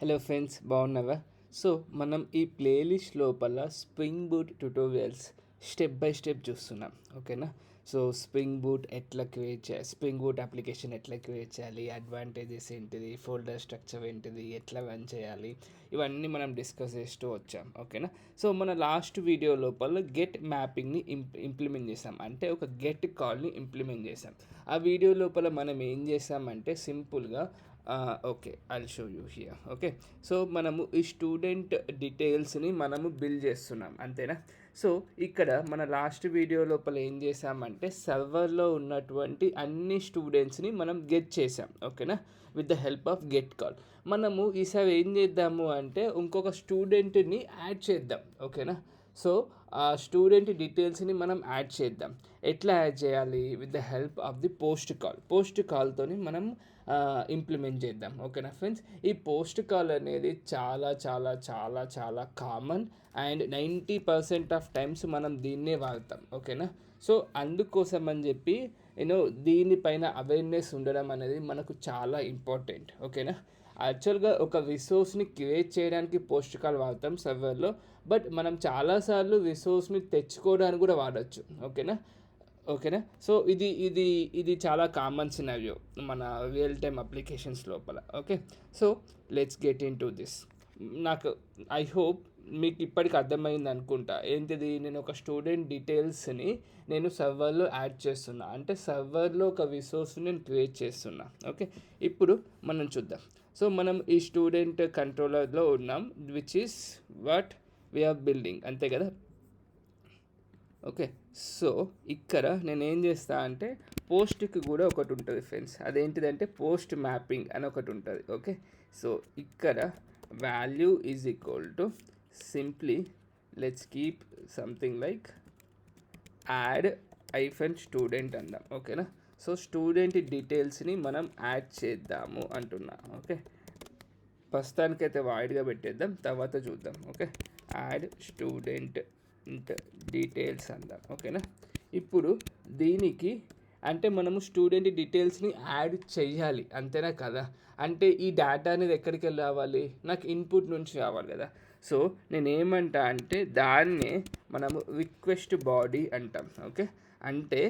Hello friends బాగున్నావా? So మనం ఈ ప్లేలిస్ట్ లోపల spring boot tutorials step by step చూస్తున్నాం. ఓకేనా సో స్ప్రింగ్ బూట్ ఎట్లా క్రియేట్ చేయాలి స్ప్రింగ్ బూట్ అప్లికేషన్ ఎట్లా క్రియేట్ చేయాలి? అడ్వాంటేజెస్ ఏంటిది? ఫోల్డర్ స్ట్రక్చర్ ఏంటిది? ఎట్లా రన్ చేయాలి? ఇవన్నీ మనం డిస్కస్ చేస్తూ వచ్చాం. ఓకేనా సో మన లాస్ట్ వీడియో లోపల గెట్ మ్యాపింగ్ని ఇంప్ ఇంప్లిమెంట్ చేసాం. అంటే ఒక గెట్ కాల్ని ఇంప్లిమెంట్ చేసాం. ఆ వీడియో లోపల మనం ఏం చేసామంటే సింపుల్గా okay I show you here okay. So మనము ఈ స్టూడెంట్ డీటెయిల్స్ని మనము బిల్ చేస్తున్నాం అంతేనా? సో ఇక్కడ మన లాస్ట్ వీడియో లోపల ఏం చేసామంటే సర్వర్లో ఉన్నటువంటి అన్ని స్టూడెంట్స్ని మనం గెట్ చేసాం ఓకేనా? With the help of get call మనము ఈసారి ఏం చేద్దాము అంటే ఇంకొక స్టూడెంట్ని యాడ్ చేద్దాం ఓకేనా? సో ఆ స్టూడెంట్ డీటెయిల్స్ని మనం యాడ్ చేద్దాం. ఎట్లా యాడ్ చేయాలి? With the help of the post call. Post కాల్తోని మనం ఇంప్లిమెంట్ చేద్దాం. ఓకేనా ఫ్రెండ్స్? ఈ పోస్ట్ కాల్ అనేది చాలా చాలా చాలా చాలా common and ninety percent of times మనం దీన్నే వాడతాం. ఓకేనా? సో అందుకోసం అని చెప్పి యూనో దీనిపైన అవేర్నెస్ ఉండడం అనేది మనకు చాలా ఇంపార్టెంట్. ఓకేనా? యాక్చువల్గా ఒక రిసోర్స్ని క్రియేట్ చేయడానికి పోస్ట్ వాడతాం సర్వర్లో బట్ మనం చాలాసార్లు రిసోర్స్ని తెచ్చుకోవడానికి కూడా వాడచ్చు. ఓకేనా? ఓకేనా? సో ఇది ఇది ఇది చాలా కామన్ సినారియో మన రియల్ టైమ్ అప్లికేషన్స్ లోపల. Okay? So let's get into this. నాకు ఐ హోప్ మీకు ఇప్పటికి అర్థమైంది అనుకుంటా. ఏంటిది? నేను ఒక స్టూడెంట్ డీటెయిల్స్ని నేను సర్వర్లో యాడ్ చేస్తున్నా. అంటే సర్వర్లో ఒక రిసోర్స్ని నేను క్రియేట్ చేస్తున్నా. ఓకే? ఇప్పుడు మనం చూద్దాం. సో మనం ఈ స్టూడెంట్ కంట్రోలర్లో ఉన్నాం which is what we are building అంతే కదా ఓకే సో ఇక్కడ నేను ఏం చేస్తా అంటే పోస్ట్కి కూడా ఒకటి ఉంటుంది ఫ్రెండ్స్ అదేంటిదంటే పోస్ట్ మ్యాపింగ్ అని ఒకటి ఉంటుంది ఓకే సో ఇక్కడ value is equal to simply let's keep something like add hyphen student అందాం ఓకేనా సో స్టూడెంట్ డీటెయిల్స్ని మనం యాడ్ చేద్దాము అంటున్నా ఓకే? ప్రస్తుతానికైతే వాయిడ్గా పెట్టేద్దాం తర్వాత చూద్దాం ఓకే? యాడ్ స్టూడెంట్ డీటెయిల్స్ అందాం ఓకేనా? ఇప్పుడు దీనికి అంటే మనము స్టూడెంట్ డీటెయిల్స్ని యాడ్ చేయాలి అంతేనా కదా? అంటే ఈ డేటా అనేది ఎక్కడికి వెళ్ళి రావాలి? నాకు ఇన్పుట్ నుంచి రావాలి కదా. సో నేను ఏమంటా అంటే దాన్నే మనము రిక్వెస్ట్ బాడీ అంటాం ఓకే? అంటే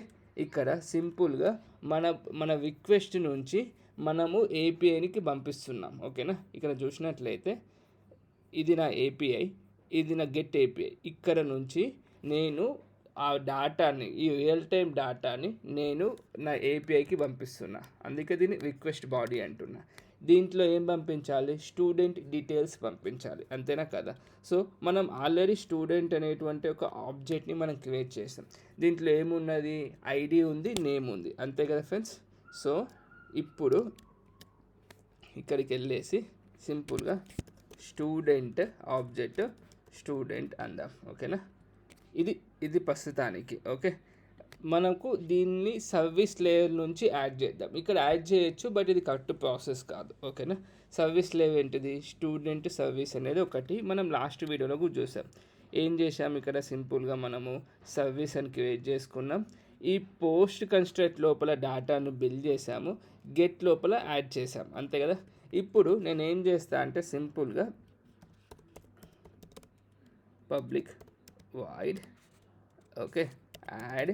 ఇక్కడ సింపుల్గా మన మన రిక్వెస్ట్ నుంచి మనము ఏపీఐనికి పంపిస్తున్నాం. ఓకేనా? ఇక్కడ చూసినట్లయితే ఇది నా ఏపీఐ ఇది నా గెట్ ఏపీఐ ఇక్కడ నుంచి నేను ఆ డాటాని ఈ రియల్ టైం డాటాని నేను నా ఏపీఐకి పంపిస్తున్నా. అందుకే దీన్ని రిక్వెస్ట్ బాడీ అంటున్నా. దీంట్లో ఏం పంపించాలి? స్టూడెంట్ డీటెయిల్స్ పంపించాలి. అంతేనా కదా? సో మనం ఆల్రెడీ స్టూడెంట్ అనేటువంటి ఒక ఆబ్జెక్ట్ని మనం క్రియేట్ చేసాం. దీంట్లో ఏమున్నది? ఐడి ఉంది నేమ్ ఉంది. అంతే కదా ఫ్రెండ్స్? సో ఇప్పుడు ఇక్కడికి వెళ్ళేసి సింపుల్గా స్టూడెంట్ ఆబ్జెక్ట్ స్టూడెంట్ అందాం. ఓకేనా? ఇది ఇది ప్రస్తుతానికి. ఓకే? మనకు దీన్ని సర్వీస్ లేయర్ నుంచి యాడ్ చేద్దాం. ఇక్కడ యాడ్ చేయొచ్చు బట్ ఇది కరెక్ట్ ప్రాసెస్ కాదు. ఓకేనా? సర్వీస్ లేయర్ ఏంటిది? స్టూడెంట్ సర్వీస్ అనేది ఒకటి. మనం లాస్ట్ వీడియోలో కూడా చూసాం. ఏం చేసాం ఇక్కడ సింపుల్గా మనము సర్వీస్ అని క్రియేట్ చేసుకున్నాం. ఈ పోస్ట్ కన్స్ట్రక్ట్ లోపల డేటాను బిల్డ్ చేసాము గెట్ లోపల యాడ్ చేసాం అంతే కదా? ఇప్పుడు నేను ఏం చేస్తా అంటే సింపుల్గా public void okay add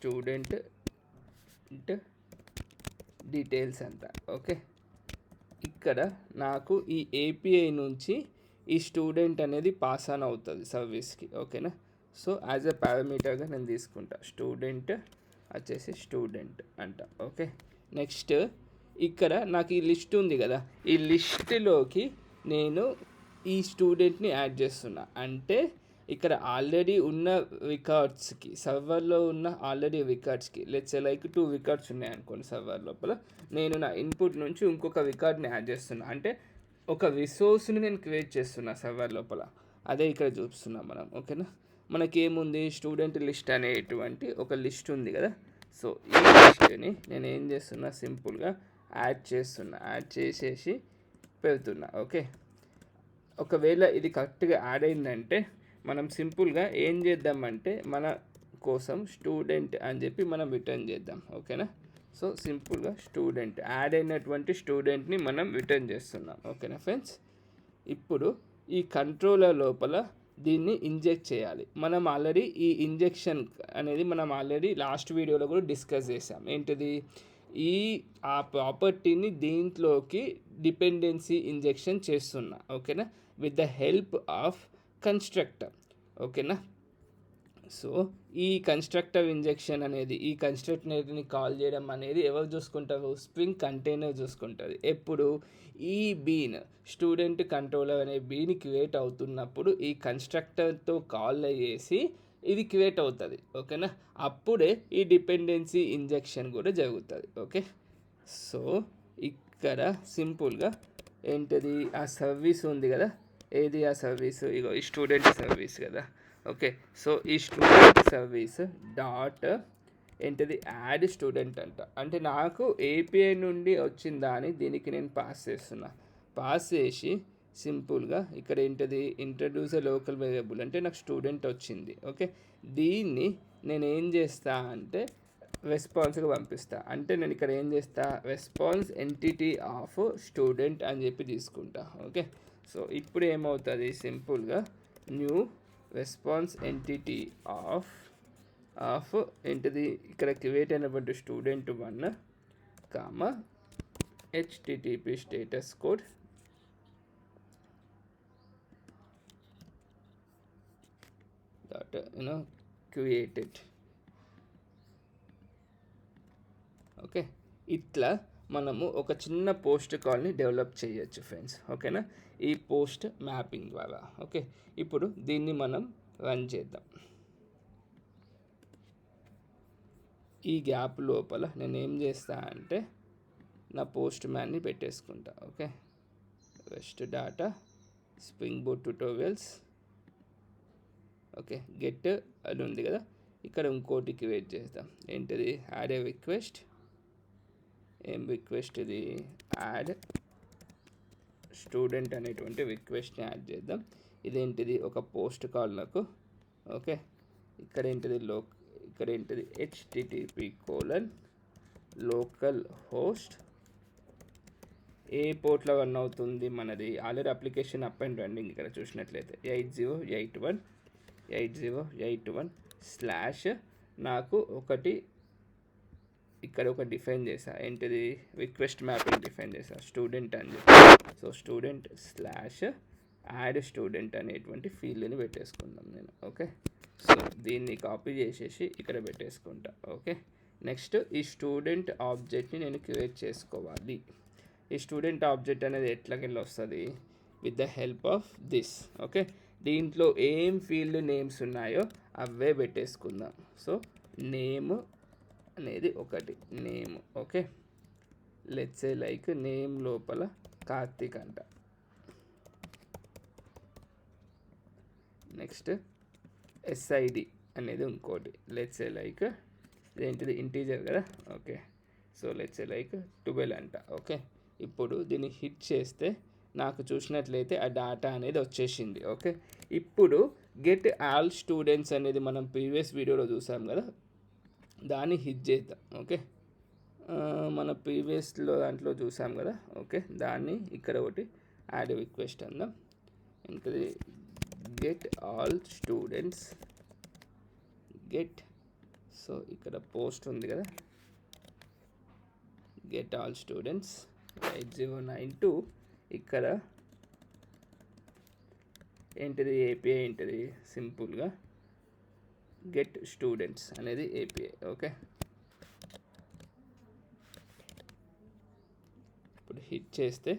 student details అంట ఓకే ఇక్కడ నాకు ఈ ఏపీఐ నుంచి ఈ స్టూడెంట్ అనేది పాస్ ఆన్ అవుతుంది సర్వీస్కి ఓకేనా సో యాజ్ ఎ పారామీటర్గా నేను తీసుకుంటా స్టూడెంట్ వచ్చేసి స్టూడెంట్ అంట ఓకే నెక్స్ట్ ఇక్కడ నాకు ఈ లిస్ట్ ఉంది కదా ఈ లిస్ట్లోకి నేను ఈ స్టూడెంట్ని యాడ్ చేస్తున్నా అంటే ఇక్కడ ఆల్రెడీ ఉన్న రికార్డ్స్కి సర్వర్లో ఉన్న ఆల్రెడీ రికార్డ్స్కి లెట్స్ లైక్ టూ రికార్డ్స్ ఉన్నాయి అనుకోండి సర్వర్ లోపల. నేను నా ఇన్పుట్ నుంచి ఇంకొక రికార్డ్ని యాడ్ చేస్తున్నా. అంటే ఒక రిసోర్స్ని నేను క్రియేట్ చేస్తున్నా సర్వర్ లోపల. అదే ఇక్కడ చూపిస్తున్నాం మనం ఓకేనా మనకేముంది? స్టూడెంట్ లిస్ట్ అనేటువంటి ఒక లిస్ట్ ఉంది కదా. సో ఈ లిస్ట్ని నేను ఏం చేస్తున్నా? సింపుల్గా యాడ్ చేస్తున్నా. యాడ్ చేసేసి పెడుతున్నా ఓకే ఒకవేళ ఇది కరెక్ట్గా యాడ్ అయిందంటే మనం సింపుల్గా ఏం చేద్దామంటే మన కోసం స్టూడెంట్ అని చెప్పి మనం రిటర్న్ చేద్దాం ఓకేనా? సో సింపుల్గా స్టూడెంట్ యాడ్ అయినటువంటి స్టూడెంట్ని మనం రిటర్న్ చేస్తున్నాం ఓకేనా ఫ్రెండ్స్? ఇప్పుడు ఈ కంట్రోలర్ లోపల దీన్ని ఇంజెక్ట్ చేయాలి. మనం ఆల్రెడీ ఈ ఇంజెక్షన్ అనేది మనం ఆల్రెడీ లాస్ట్ వీడియోలో కూడా డిస్కస్ చేసాం ఏంటిది? ఈ ఆ ప్రాపర్టీని దీంట్లోకి డిపెండెన్సీ ఇంజెక్షన్ చేస్తున్నా ఓకేనా? With the help of constructor ఓకేనా సో ఈ కన్స్ట్రక్టర్ ఇంజెక్షన్ అనేది ఈ కన్స్ట్రక్టర్ని కాల్ చేయడం అనేది ఎవరు చూసుకుంటారు? స్ప్రింగ్ కంటైనర్ చూసుకుంటుంది. ఎప్పుడు ఈ బీన్ స్టూడెంట్ కంట్రోలర్ అనే బీన్ క్రియేట్ అవుతున్నప్పుడు ఈ కన్స్ట్రక్టర్తో కాల్ చేసి ఇది క్రియేట్ అవుతుంది. ఓకేనా అప్పుడే ఈ డిపెండెన్సీ ఇంజెక్షన్ కూడా జరుగుతుంది. ఓకే సో ఇక్కడ సింపుల్గా ఏంటిది? ఆ సర్వీస్ ఉంది కదా? ఏది ఆ సర్వీస్? ఇగో ఈ స్టూడెంట్ సర్వీస్ కదా. ఓకే సో ఈ స్టూడెంట్ సర్వీస్ డాట్ ఏంటిది? యాడ్ స్టూడెంట్ అంట. అంటే నాకు ఏపీఐ నుండి వచ్చిందా అని దీనికి నేను పాస్ చేస్తున్నా. పాస్ చేసి సింపుల్గా ఇక్కడ ఏంటిది? Introduce local variable. అంటే నాకు స్టూడెంట్ వచ్చింది. ఓకే దీన్ని నేను ఏం చేస్తా అంటే రెస్పాన్స్గా పంపిస్తా. అంటే నేను ఇక్కడ ఏం చేస్తా? రెస్పాన్స్ ఎంటిటీ ఆఫ్ స్టూడెంట్ అని చెప్పి తీసుకుంటా. ఓకే సో ఇప్పుడు ఏమవుతుంది? సింపుల్గా new response entity of of ఏంటిది? ఇక్కడ క్రియేట్ అయినటువంటి student one comma HTTP status code that uh, created ఇట్లా మనము ఒక చిన్న పోస్ట్ కాల్ని డెవలప్ చేయొచ్చు ఫ్రెండ్స్ ఓకేనా? ఈ పోస్ట్ మ్యాపింగ్ ద్వారా ఓకే? ఇప్పుడు దీన్ని మనం రన్ చేద్దాం. ఈ గ్యాప్ లోపల నేను ఏం చేస్తా అంటే నా పోస్ట్ మ్యాన్ని పెట్టేసుకుంటా okay? Rest data spring boot tutorials okay? Get అని ఉంది కదా? ఇక్కడ ఇంకోటి క్రియేట్ చేద్దాం. ఏంటిది? Add a request. ఏం రిక్వెస్ట్ ఇది? యాడ్ స్టూడెంట్ అనేటువంటి రిక్వెస్ట్ని యాడ్ చేద్దాం. ఇదేంటిది? ఒక పోస్ట్ కాల్ నాకు. ఓకే ఇక్కడ ఏంటిది? లో ఇక్కడ ఏంటిది? హెచ్టిటిపి కోలన్ లోకల్ హోస్ట్ ఏ పోర్ట్లో రన్ అవుతుంది మనది? Already application up and running ఇక్కడ చూసినట్లయితే. Eight zero eight one eight zero eight one slash నాకు ఒకటి ఇక్కడ ఒక డిఫైన్ చేసా. ఏంటిది రిక్వెస్ట్ మ్యాపింగ్ డిఫైన్ చేసా. స్టూడెంట్ అని చెప్పి. So student slash add student అనేటువంటి ఫీల్డ్ని పెట్టేసుకుందాం నేను. ఓకే సో దీన్ని కాపీ చేసేసి ఇక్కడ పెట్టేసుకుంటా. ఓకే నెక్స్ట్ ఈ స్టూడెంట్ ఆబ్జెక్ట్ని నేను క్రియేట్ చేసుకోవాలి. ఈ స్టూడెంట్ ఆబ్జెక్ట్ అనేది ఎట్లాకెళ్ళి వస్తుంది with the help of this okay దీంట్లో ఏం ఫీల్డ్ నేమ్స్ ఉన్నాయో అవే పెట్టేసుకుందాం. సో నేమ్ అనేది ఒకటి. Name okay? Let's a like name లోపల కార్తీక్ అంట. నెక్స్ట్ ఎస్ఐడి అనేది ఇంకోటి. లెట్స్ ఏ లైక్ ఇదేంటిది? ఇంటీజర్ కదా? Okay. So let's a like twelve అంట. ఓకే? ఇప్పుడు దీన్ని హిట్ చేస్తే నాకు చూసినట్లయితే ఆ డేటా అనేది వచ్చేసింది. ఓకే? ఇప్పుడు గెట్ ఆల్ స్టూడెంట్స్ అనేది మనం ప్రీవియస్ వీడియోలో చూసాం కదా? దాన్ని హిట్ చేద్దాం ఓకే మన ప్రీవియస్లో దాంట్లో చూసాం కదా ఓకే దాన్ని ఇక్కడ ఒకటి యాడ్ రిక్వెస్ట్ అందాం. ఇంకది get all students get so ఇక్కడ పోస్ట్ ఉంది కదా. Get all students eight zero nine two ఇక్కడ ఏంటిది ఏపీఐ ఏంటిది సింపుల్గా గెట్ స్టూడెంట్స్ అనేది ఏపీఐ ఓకే ఇప్పుడు హిట్ చేస్తే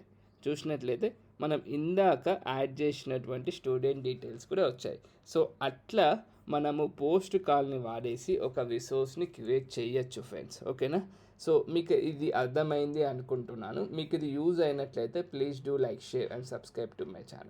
చూసినట్లయితే మనం ఇందాక యాడ్ చేసినటువంటి స్టూడెంట్ డీటెయిల్స్ కూడా వచ్చాయి. సో అట్లా మనము పోస్ట్ కాల్ని వాడేసి ఒక రిసోర్స్ని క్రియేట్ చేయొచ్చు ఫ్రెండ్స్ ఓకేనా సో మీకు ఇది అర్థమైంది అనుకుంటున్నాను. మీకు ఇది యూజ్ అయినట్లయితే please do like share and subscribe to my channel